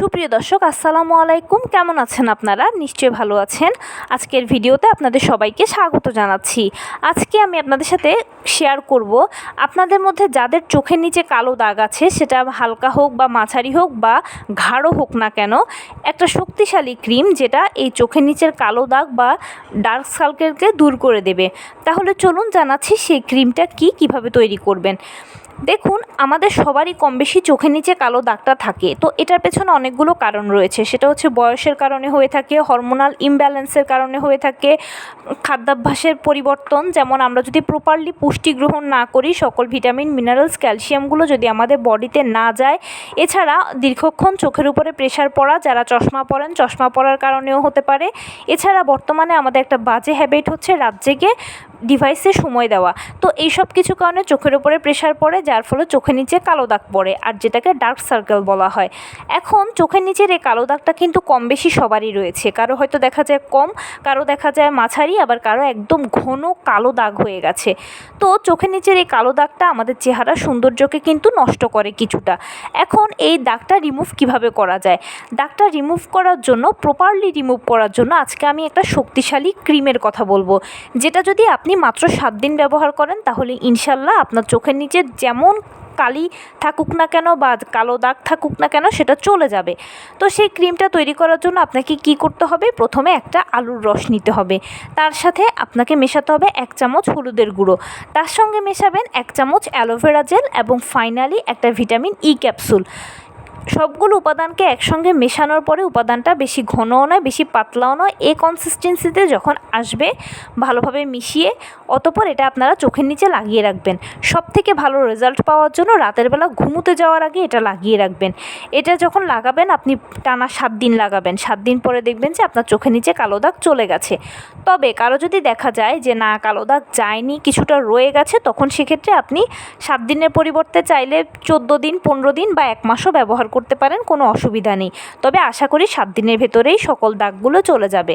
সুপ্রিয় দর্শক, আসসালামু আলাইকুম। কেমন আছেন আপনারা? নিশ্চয়ই ভালো আছেন। আজকের ভিডিওতে আপনাদের সবাইকে স্বাগত জানাচ্ছি। আজকে আমি আপনাদের সাথে শেয়ার করব। আপনাদের মধ্যে যাদের চোখের নিচে কালো দাগ আছে, সেটা হালকা হোক বা মাঝারি হোক বা গাঢ় হোক না কেন, একটা শক্তিশালী ক্রিম যেটা এই চোখের নিচের কালো দাগ বা ডার্ক সার্কেলকে দূর করে দেবে। তাহলে চলুন জানাচ্ছি সেই ক্রিমটা কি, কীভাবে তৈরি করবেন। দেখুন, আমাদের সবারই কম বেশি চোখের নিচে কালো দাগটা থাকে। তো এটার পেছনে অনেকগুলো কারণ রয়েছে। সেটা হচ্ছে বয়সের কারণে হয়ে থাকে হরমোনাল ইমব্যালেন্সের কারণে হয়ে থাকে, খাদ্যাভ্যাসের পরিবর্তন, যেমন আমরা যদি প্রপারলি পুষ্টি গ্রহণ না করি, সকল ভিটামিন মিনারেলস ক্যালসিয়ামগুলো যদি আমাদের বডিতে না যায়, এছাড়া দীর্ঘক্ষণ চোখের উপরে প্রেশার পড়া, যারা চশমা পরেন, চশমা পরার কারণেও হতে পারে। এছাড়া বর্তমানে আমাদের একটা বাজে হ্যাবিট হচ্ছে, রাত জেগে ডিভাইসে সময় দেওয়া। তো এই সব কিছু কারণে চোখের উপরে প্রেশার পড়ে, যার ফলে চোখের নিচে কালো দাগ পড়ে, আর যেটাকে ডার্ক সার্কেল বলা হয়। এখন চোখের নিচের এই কালো দাগটা কিন্তু কম বেশি সবারই রয়েছে। কারও হয়তো দেখা যায় কম, কারও দেখা যায় মাঝারি, আবার কারও একদম ঘন কালো দাগ হয়ে গেছে। তো চোখের নিচের এই কালো দাগটা আমাদের চেহারা সৌন্দর্যকে কিন্তু নষ্ট করে কিছুটা। এখন এই দাগটা রিমুভ কীভাবে করা যায়? দাগটা রিমুভ করার জন্য প্রপারলি রিমুভ করার জন্য আজকে আমি একটা শক্তিশালী ক্রিমের কথা বলব। যেটা যদি আপনি মাত্র সাত দিন ব্যবহার করেন, তাহলে ইনশাল্লাহ আপনার চোখের নিচে যেমন কালি থাকুক না কেন বা কালো দাগ থাকুক না কেন সেটা চলে যাবে। তো সেই ক্রিমটা তৈরি করার জন্য আপনাকে কি করতে হবে? প্রথমে একটা আলুর রস নিতে হবে। তার সাথে আপনাকে মেশাতে হবে এক চামচ হলুদের গুঁড়ো। তার সঙ্গে মেশাবেন এক চামচ অ্যালোভেরা জেল এবং ফাইনালি একটা ভিটামিন ই ক্যাপসুল। সবগুলো উপাদানকে একসঙ্গে মেশানোর পরে উপাদানটা বেশি ঘনও নয়, বেশি পাতলাও নয়। এ কনসিস্টেন্সিতে যখন আসবে, ভালোভাবে মিশিয়ে অতপর এটা আপনারা চোখের নিচে লাগিয়ে রাখবেন। সব থেকে ভালো রেজাল্ট পাওয়ার জন্য রাতের বেলা ঘুমোতে যাওয়ার আগে এটা লাগিয়ে রাখবেন। এটা যখন লাগাবেন, আপনি টানা সাত দিন লাগাবেন। সাত দিন পরে দেখবেন যে আপনার চোখের নিচে কালো দাগ চলে গেছে। তবে কারও যদি দেখা যায় যে, না, কালো দাগ যায়নি, কিছুটা রয়ে গেছে, তখন সেক্ষেত্রে আপনি সাত দিনের পরিবর্তে চাইলে চোদ্দ দিন, পনেরো দিন বা এক মাসও ব্যবহার করতে পারেন, কোনো অসুবিধা নেই। তবে আশা করি সাত দিনের ভেতরেই সকল দাগগুলো চলে যাবে।